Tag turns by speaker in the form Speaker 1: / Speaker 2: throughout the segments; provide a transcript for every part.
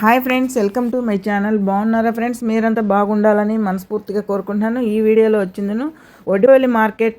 Speaker 1: Hi friends welcome to my channel. బాగున్నారా friends? మీరంతా బాగుండాలని మనస్ఫూర్తిగా కోరుకుంటున్నాను. ఈ వీడియోలో వచ్చిందను ఒడివల్లి మార్కెట్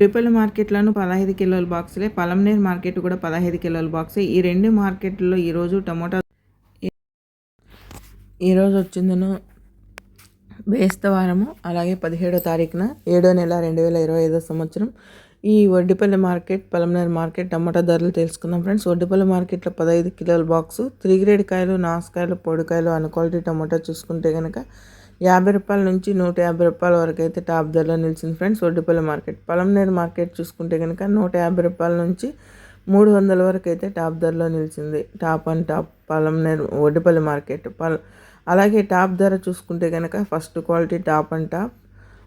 Speaker 1: డిపల్ మార్కెట్లను పదహైదు కిలోల బాక్సులే పలంనేర్ మార్కెట్ కూడా పదహైదు కిలోల బాక్సే. ఈ రెండు మార్కెట్లో ఈరోజు టమోటా ఈరోజు వచ్చిందను బేస్తవారము అలాగే పదిహేడో తారీఖున ఏడో నెల రెండు వేల ఇరవై ఐదో సంవత్సరం. ఈ వడ్డిపల్లి మార్కెట్ పలంనేరు మార్కెట్ టమాటా ధరలు తెలుసుకుందాం ఫ్రెండ్స్. వడ్డిపల్లి మార్కెట్లో పదహైదు కిలోల బాక్సు. త్రీ గ్రేడ్ కాయలు నాసుకాయలు పొడికాయలు అన్ క్వాలిటీ టమాటా చూసుకుంటే కనుక యాభై రూపాయల నుంచి నూట యాభై రూపాయల వరకు అయితే టాప్ ధరలో నిలిచింది friends. Oddipalli market. Palamaner market చూసుకుంటే కనుక నూట యాభై రూపాయల నుంచి మూడు వందల వరకు అయితే టాప్ ధరలో నిలిచింది. Top and top Palamaner Oddipalli market. పల్ అలాగే టాప్ ధర చూసుకుంటే కనుక first quality top and top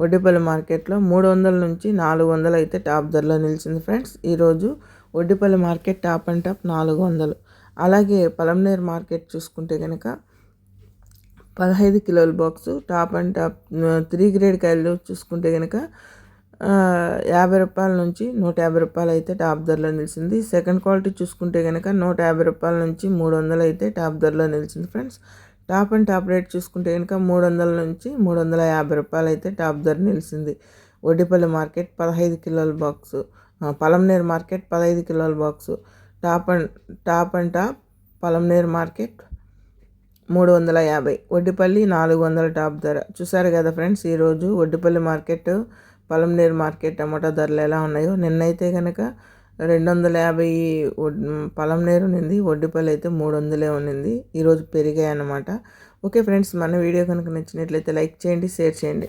Speaker 1: Oddipalli మార్కెట్లో మూడు వందల నుంచి నాలుగు వందలు అయితే టాప్ ధరలో నిలిచింది ఫ్రెండ్స్. ఈరోజు Oddipalli market top and top నాలుగు వందలు. అలాగే పలంనేరు మార్కెట్ చూసుకుంటే కనుక పదహైదు కిలోల box top and top three grade కాయలు చూసుకుంటే కనుక యాభై రూపాయల నుంచి నూట యాభై రూపాయలు అయితే టాప్ ధరలో నిలిచింది. సెకండ్ క్వాలిటీ చూసుకుంటే కనుక నూట యాభై రూపాయల నుంచి మూడు వందలు అయితే టాప్ ధరలో నిలిచింది friends. Top and top rate చూసుకుంటే కనుక మూడు వందల నుంచి మూడు వందల యాభై రూపాయలు అయితే టాప్ ధర నిలిచింది. వడ్డిపల్లి మార్కెట్ పదహైదు కిలోల బాక్సు పలంనేరు మార్కెట్ పదహైదు కిలోల box top and top and top Palamaner market మూడు వందల యాభై. వడ్డిపల్లి నాలుగు వందల టాప్ ధర. చూసారు కదా ఫ్రెండ్స్ ఈరోజు వడ్డిపల్లి మార్కెట్ పొలంనీరు మార్కెట్ టమాటా ధరలు ఎలా ఉన్నాయో. నిన్నైతే కనుక రెండు వందల యాభై పలంనేరు ఉన్నింది వడ్డిపల్లి అయితే మూడు వందలే ఉన్నింది. ఈరోజు పెరిగాయి అన్నమాట ఓకే ఫ్రెండ్స్ మన వీడియో కనుక నచ్చినట్లయితే లైక్ చేయండి షేర్ చేయండి.